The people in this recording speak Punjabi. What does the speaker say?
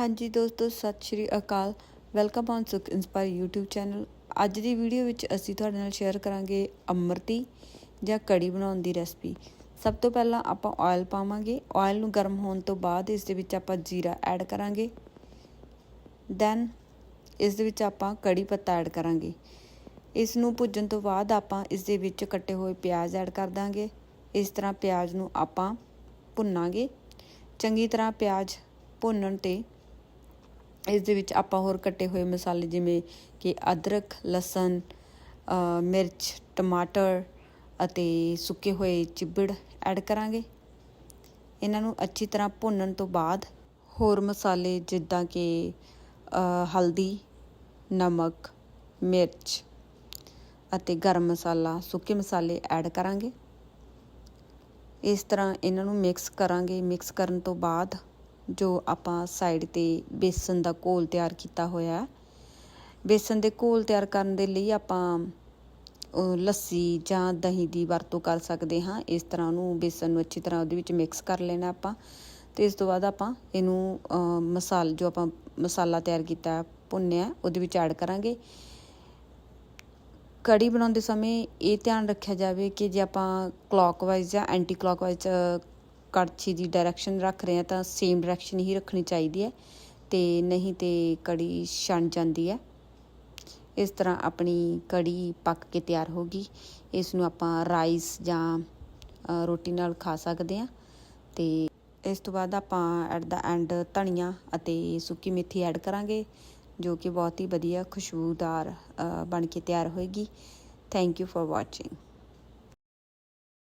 ਹਾਂਜੀ ਦੋਸਤੋ, ਸਤਿ ਸ਼੍ਰੀ ਅਕਾਲ। Welcome on Sukh inspire YouTube channel ਅੱਜ ਦੀ ਵੀਡੀਓ ਵਿੱਚ ਅਸੀਂ ਤੁਹਾਡੇ ਨਾਲ ਸ਼ੇਅਰ ਕਰਾਂਗੇ ਅਮਰਤੀ ਜਾਂ ਕੜੀ ਬਣਾਉਣ ਦੀ ਰੈਸਪੀ ਸਭ ਤੋਂ ਪਹਿਲਾਂ ਆਪਾਂ ਆਇਲ ਪਾਵਾਂਗੇ। ਆਇਲ ਨੂੰ ਗਰਮ ਹੋਣ ਤੋਂ ਬਾਅਦ ਇਸ ਦੇ ਵਿੱਚ ਆਪਾਂ ਜੀਰਾ ਐਡ ਕਰਾਂਗੇ। ਦੈਨ ਇਸ ਦੇ ਵਿੱਚ ਆਪਾਂ ਕੜੀ ਪੱਤਾ ਐਡ ਕਰਾਂਗੇ। ਇਸ ਨੂੰ ਭੁੱਜਣ ਤੋਂ ਬਾਅਦ ਆਪਾਂ ਇਸ ਦੇ ਵਿੱਚ ਕੱਟੇ ਹੋਏ ਪਿਆਜ਼ ਐਡ ਕਰ ਦਾਂਗੇ। ਇਸ ਤਰ੍ਹਾਂ ਪਿਆਜ਼ ਨੂੰ ਆਪਾਂ ਭੁੰਨਾਂਗੇ। ਚੰਗੀ ਤਰ੍ਹਾਂ ਪਿਆਜ਼ ਭੁੰਨਣ ਤੇ ਇਸ ਦੇ ਵਿੱਚ ਆਪਾਂ ਹੋਰ ਕੱਟੇ ਹੋਏ ਮਸਾਲੇ ਜਿਵੇਂ ਕਿ ਅਦਰਕ, ਲਸਣ ਮਿਰਚ, ਟਮਾਟਰ ਅਤੇ ਸੁੱਕੇ ਹੋਏ ਚਿੱਬੜ ਐਡ ਕਰਾਂਗੇ। ਇਹਨਾਂ ਨੂੰ ਅੱਛੀ ਤਰ੍ਹਾਂ ਭੁੰਨਣ ਤੋਂ ਬਾਅਦ ਹੋਰ ਮਸਾਲੇ ਜਿੱਦਾਂ ਕਿ ਹਲਦੀ, ਨਮਕ, ਮਿਰਚ ਅਤੇ ਗਰਮ ਮਸਾਲਾ, ਸੁੱਕੇ ਮਸਾਲੇ ਐਡ ਕਰਾਂਗੇ। ਇਸ ਤਰ੍ਹਾਂ ਇਹਨਾਂ ਨੂੰ ਮਿਕਸ ਕਰਾਂਗੇ। ਮਿਕਸ ਕਰਨ ਤੋਂ ਬਾਅਦ ਜੋ ਆਪਾਂ ਸਾਈਡ ਤੇ ਬੇਸਨ ਦਾ ਘੋਲ ਤਿਆਰ ਕੀਤਾ ਹੋਇਆ ਬੇਸਨ ਦੇ ਘੋਲ ਤਿਆਰ ਕਰਨ ਦੇ ਲਈ ਆਪਾਂ ਲੱਸੀ ਜਾਂ ਦਹੀਂ ਦੀ ਵਰਤੋਂ ਕਰ ਸਕਦੇ ਹਾਂ। ਇਸ ਤਰ੍ਹਾਂ ਉਹਨੂੰ ਬੇਸਨ ਨੂੰ ਅੱਛੀ ਤਰ੍ਹਾਂ ਉਹਦੇ ਵਿੱਚ ਮਿਕਸ ਕਰ ਲੈਣਾ ਆਪਾਂ। ਤੇ ਇਸ ਤੋਂ ਬਾਅਦ ਆਪਾਂ ਇਹਨੂੰ ਮਸਾਲ ਜੋ ਆਪਾਂ ਮਸਾਲਾ ਤਿਆਰ ਕੀਤਾ ਭੁੰਨਿਆ ਉਹਦੇ ਵਿੱਚ ਐਡ ਕਰਾਂਗੇ। ਕੜੀ ਬਣਾਉਂਦੇ ਸਮੇਂ ਇਹ ਧਿਆਨ ਰੱਖਿਆ ਜਾਵੇ ਕਿ ਜੇ ਆਪਾਂ ਕਲੌਕਵਾਈਜ਼ ਜਾਂ ਐਂਟੀ ਕਲੌਕਵਾਈਜ਼ ਕੜਛੀ ਦੀ ਡਾਇਰੈਕਸ਼ਨ ਰੱਖ ਰਹੇ ਹਾਂ ਤਾਂ ਸੇਮ ਡਾਇਰੈਕਸ਼ਨ ਹੀ ਰੱਖਣੀ ਚਾਹੀਦੀ ਹੈ ਤੇ ਨਹੀਂ ਤੇ ਕੜੀ ਛਣ ਜਾਂਦੀ ਹੈ। ਇਸ ਤਰ੍ਹਾਂ ਆਪਣੀ ਕੜੀ ਪੱਕ ਕੇ ਤਿਆਰ ਹੋ ਗਈ। ਇਸ ਨੂੰ ਆਪਾਂ ਰਾਈਸ ਜਾਂ ਰੋਟੀ ਨਾਲ ਖਾ ਸਕਦੇ ਹਾਂ ਤੇ ਇਸ ਤੋਂ ਬਾਅਦ ਆਪਾਂ ਐਟ ਦਾ ਐਂਡ ਧਨੀਆ ਅਤੇ ਸੁੱਕੀ ਮੇਥੀ ਐਡ ਕਰਾਂਗੇ, ਜੋ ਕਿ ਬਹੁਤ ਹੀ ਵਧੀਆ ਖੁਸ਼ਬੂਦਾਰ ਬਣ ਕੇ ਤਿਆਰ ਹੋਏਗੀ। Thank you for watching